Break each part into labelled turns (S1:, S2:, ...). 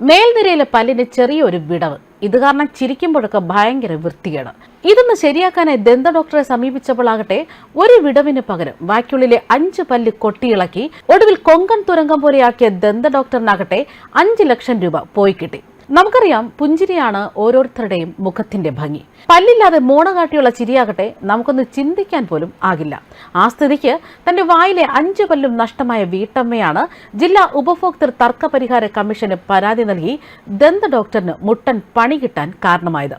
S1: മേൽനിരയിലെ പല്ലിന് ചെറിയൊരു വിടവ്. ഇത് കാരണം ചിരിക്കുമ്പോഴൊക്കെ ഭയങ്കര വൃത്തികേട്. ഇതൊന്ന് ശരിയാക്കാനായി ദന്ത ഡോക്ടറെ സമീപിച്ചപ്പോഴാകട്ടെ ഒരു വിടവിന് പകരം വാക്യുള്ളിലെ അഞ്ച് പല്ല് കൊട്ടിയിളക്കി ഒടുവിൽ കൊങ്കൺ തുരങ്കം പോലെയാക്കിയ ദന്ത ഡോക്ടറിനാകട്ടെ അഞ്ച് ലക്ഷം രൂപ പോയി കിട്ടി. നമുക്കറിയാം പുഞ്ചിരിയാണ് ഓരോരുത്തരുടെയും മുഖത്തിന്റെ ഭംഗി. പല്ലില്ലാതെ മോണ കാട്ടിയുള്ള ചിരിയാകട്ടെ നമുക്കൊന്ന് ചിന്തിക്കാൻ പോലും ആകില്ല. ആ സ്ഥിതിക്ക് തന്റെ വായിലെ അഞ്ച് പല്ലും നഷ്ടമായ വീട്ടമ്മയാണ് ജില്ലാ ഉപഭോക്തൃ തർക്ക പരിഹാര കമ്മീഷന് പരാതി നൽകി ദന്ത ഡോക്ടറിന് മുട്ടൻ പണി കിട്ടാൻ കാരണമായത്.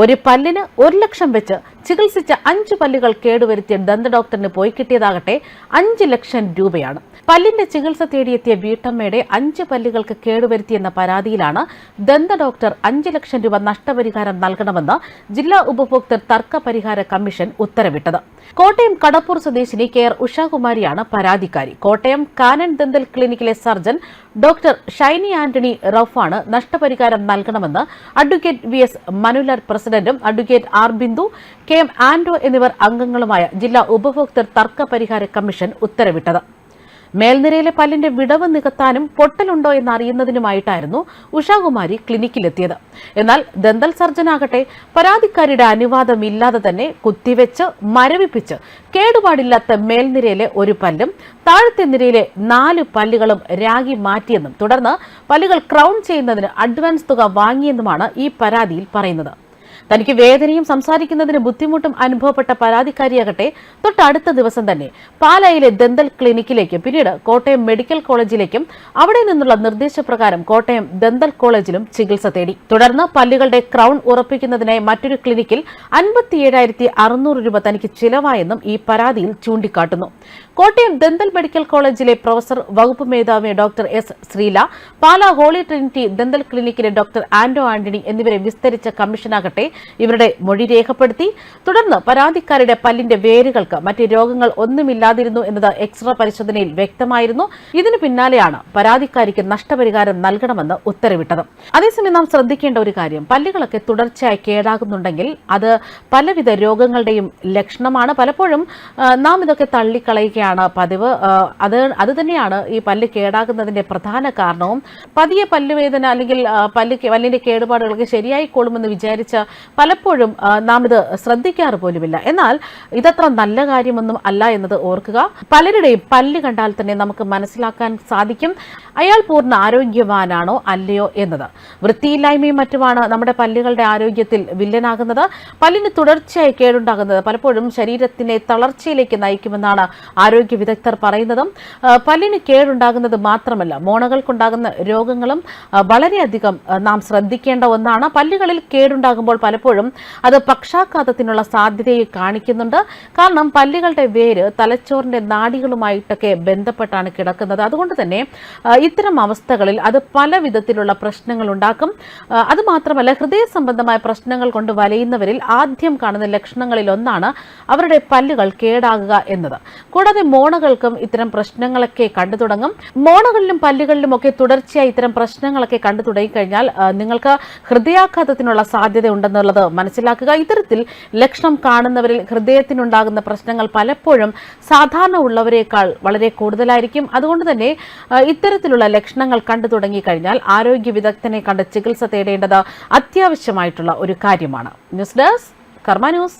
S1: ഒരു പല്ലിന് ഒരു ലക്ഷം വെച്ച് ചികിത്സിച്ച അഞ്ച് പല്ലുകൾ കേടുവരുത്തിയ ദന്ത ഡോക്ടറിന് പോയി കിട്ടിയതാകട്ടെ അഞ്ച് ലക്ഷം രൂപയാണ്. പല്ലിന്റെ ചികിത്സ തേടിയെത്തിയ വീട്ടമ്മയുടെ അഞ്ച് പല്ലുകൾക്ക് കേടുവരുത്തിയെന്ന പരാതിയിലാണ് ദന്ത ഡോക്ടർ അഞ്ച് ലക്ഷം രൂപ നഷ്ടപരിഹാരം നൽകണമെന്ന് ജില്ലാ ഉപഭോക്തൃ തർക്ക പരിഹാര കമ്മീഷൻ ഉത്തരവിട്ടത്. കോട്ടയം കടപ്പൂർ സ്വദേശിനി കെ ആർ ഉഷാകുമാരിയാണ് പരാതിക്കാരി. കോട്ടയം കാനൻ ദന്തൽ ക്ലിനിക്കിലെ സർജൻ ഡോക്ടർ ഷൈനി ആന്റണി റൌഫാണ് നഷ്ടപരിഹാരം നൽകണമെന്ന് അഡ്വക്കേറ്റ് വി എസ് മനുലാൽ പ്രസിഡന്റും advocate R Bindu K M Anto എന്നിവർ അംഗങ്ങളുമായ ജില്ലാ ഉപഭോക്തൃ തർക്ക പരിഹാര കമ്മീഷൻ ഉത്തരവിട്ടത്. മേൽനിരയിലെ പല്ലിന്റെ വിടവ് നികത്താനും പൊട്ടലുണ്ടോ എന്ന് അറിയുന്നതിനുമായിട്ടായിരുന്നു ഉഷാകുമാരി ക്ലിനിക്കിലെത്തിയത്. എന്നാൽ ദന്തൽ സർജനാകട്ടെ പരാതിക്കാരിയുടെ അനുവാദമില്ലാതെ തന്നെ കുത്തിവെച്ച് മരവിപ്പിച്ച് കേടുപാടില്ലാത്ത മേൽനിരയിലെ ഒരു പല്ലും താഴത്തെ നിരയിലെ നാല് പല്ലുകളും രാഗി മാറ്റിയെന്നും തുടർന്ന് പല്ലുകൾ ക്രൗൺ ചെയ്യുന്നതിന് അഡ്വാൻസ് തുക വാങ്ങിയെന്നുമാണ് ഈ പരാതിയിൽ പറയുന്നത്. തനിക്ക് വേദനയും സംസാരിക്കുന്നതിന് ബുദ്ധിമുട്ടും അനുഭവപ്പെട്ട പരാതിക്കാരിയാകട്ടെ തൊട്ടടുത്ത ദിവസം തന്നെ പാലായിലെ ദന്തൽ ക്ലിനിക്കിലേക്കും പിന്നീട് കോട്ടയം മെഡിക്കൽ കോളേജിലേക്കും അവിടെ നിന്നുള്ള നിർദ്ദേശപ്രകാരം കോട്ടയം ദന്തൽ കോളേജിലും ചികിത്സ തേടി. തുടർന്ന് പല്ലുകളുടെ ക്രൗൺ ഉറപ്പിക്കുന്നതിനായി മറ്റൊരു ക്ലിനിക്കിൽ അൻപത്തിയേഴായിരത്തി അറുന്നൂറ് രൂപ തനിക്ക് ചിലവായെന്നും ഈ പരാതിയിൽ ചൂണ്ടിക്കാട്ടുന്നു. കോട്ടയം ദന്തൽ മെഡിക്കൽ കോളേജിലെ പ്രൊഫസർ വകുപ്പ് മേധാവി doctor S Sreela Pala holy trinity dental ക്ലിനിക്കിലെ doctor Anto Antony എന്നിവരെ വിസ്തരിച്ച കമ്മീഷനാകട്ടെ ഇവരുടെ മൊഴി രേഖപ്പെടുത്തി. തുടർന്ന് പരാതിക്കാരുടെ പല്ലിന്റെ വേരുകൾക്ക് മറ്റ് രോഗങ്ങൾ ഒന്നുമില്ലാതിരുന്നു എന്നത് എക്സ്റേ പരിശോധനയിൽ വ്യക്തമായിരുന്നു. ഇതിന് പിന്നാലെയാണ് പരാതിക്കാരിക്ക് നഷ്ടപരിഹാരം നൽകണമെന്ന് ഉത്തരവിട്ടത്. അതേസമയം നാം ശ്രദ്ധിക്കേണ്ട ഒരു കാര്യം പല്ലുകളൊക്കെ തുടർച്ചയായി കേടാകുന്നുണ്ടെങ്കിൽ അത് പലവിധ രോഗങ്ങളുടെയും ലക്ഷണമാണ്. പലപ്പോഴും നാം ഇതൊക്കെ തള്ളിക്കളയുകയാണ് പതിവ്. അത് അത് തന്നെയാണ് ഈ പല്ല് കേടാകുന്നതിന്റെ പ്രധാന കാരണവും. പതിയെ പല്ലുവേദന അല്ലെങ്കിൽ പല്ല് പല്ലിന്റെ കേടുപാടുകളൊക്കെ ശരിയായിക്കോളുമെന്ന് വിചാരിച്ച് പലപ്പോഴും നാം ഇത് ശ്രദ്ധിക്കാറ് പോലുമില്ല. എന്നാൽ ഇതത്ര നല്ല കാര്യമൊന്നും അല്ല എന്നത് ഓർക്കുക. പലരുടെയും പല്ല് കണ്ടാൽ തന്നെ നമുക്ക് മനസ്സിലാക്കാൻ സാധിക്കും അയാൾ പൂർണ ആരോഗ്യവാനാണോ അല്ലയോ എന്നത്. വൃത്തിയില്ലായ്മയും മറ്റുമാണ് നമ്മുടെ പല്ലുകളുടെ ആരോഗ്യത്തിൽ വില്ലനാകുന്നത്. പല്ലിന് തുടർച്ചയായി കേടുണ്ടാകുന്നത് പലപ്പോഴും ശരീരത്തിനെ തളർച്ചയിലേക്ക് നയിക്കുമെന്നാണ് ആരോഗ്യ വിദഗ്ധർ പറയുന്നതും. പല്ലിന് കേടുണ്ടാകുന്നത് മാത്രമല്ല മോണകൾക്കുണ്ടാകുന്ന രോഗങ്ങളും വളരെയധികം നാം ശ്രദ്ധിക്കേണ്ട ഒന്നാണ്. പല്ലുകളിൽ കേടുണ്ടാകുമ്പോൾ പലപ്പോഴും അത് പക്ഷാഘാതത്തിനുള്ള സാധ്യതയെ കാണിക്കുന്നുണ്ട്. കാരണം പല്ലുകളുടെ വേര് തലച്ചോറിന്റെ നാടികളുമായിട്ടൊക്കെ ബന്ധപ്പെട്ടാണ് കിടക്കുന്നത്. അതുകൊണ്ട് തന്നെ ഇത്തരം അവസ്ഥകളിൽ അത് പല വിധത്തിലുള്ള പ്രശ്നങ്ങൾ ഉണ്ടാക്കും. അതുമാത്രമല്ല ഹൃദയ സംബന്ധമായ പ്രശ്നങ്ങൾ കൊണ്ട് വലയുന്നവരിൽ ആദ്യം കാണുന്ന ലക്ഷണങ്ങളിൽ ഒന്നാണ് അവരുടെ പല്ലുകൾ കേടാകുക എന്നത്. കൂടാതെ മോണകൾക്കും ഇത്തരം പ്രശ്നങ്ങളൊക്കെ കണ്ടു തുടങ്ങും. മോണകളിലും പല്ലുകളിലും ഒക്കെ തുടർച്ചയായി ഇത്തരം പ്രശ്നങ്ങളൊക്കെ കണ്ടു തുടങ്ങിക്കഴിഞ്ഞാൽ നിങ്ങൾക്ക് ഹൃദയാഘാതത്തിനുള്ള സാധ്യത ഉണ്ടെന്നുള്ളത് മനസ്സിലാക്കുക. ഇത്തരത്തിൽ ലക്ഷണം കാണുന്നവരിൽ ഹൃദയത്തിനുണ്ടാകുന്ന പ്രശ്നങ്ങൾ പലപ്പോഴും സാധാരണ ഉള്ളവരെക്കാൾ വളരെ കൂടുതലായിരിക്കും. അതുകൊണ്ട് തന്നെ ഇത്തരത്തിലുള്ള ലക്ഷണങ്ങൾ കണ്ടു തുടങ്ങിക്കഴിഞ്ഞാൽ ആരോഗ്യ വിദഗ്ധനെ കണ്ട് ചികിത്സ തേടേണ്ടത് അത്യാവശ്യമായിട്ടുള്ള ഒരു കാര്യമാണ്. News desk Karma news.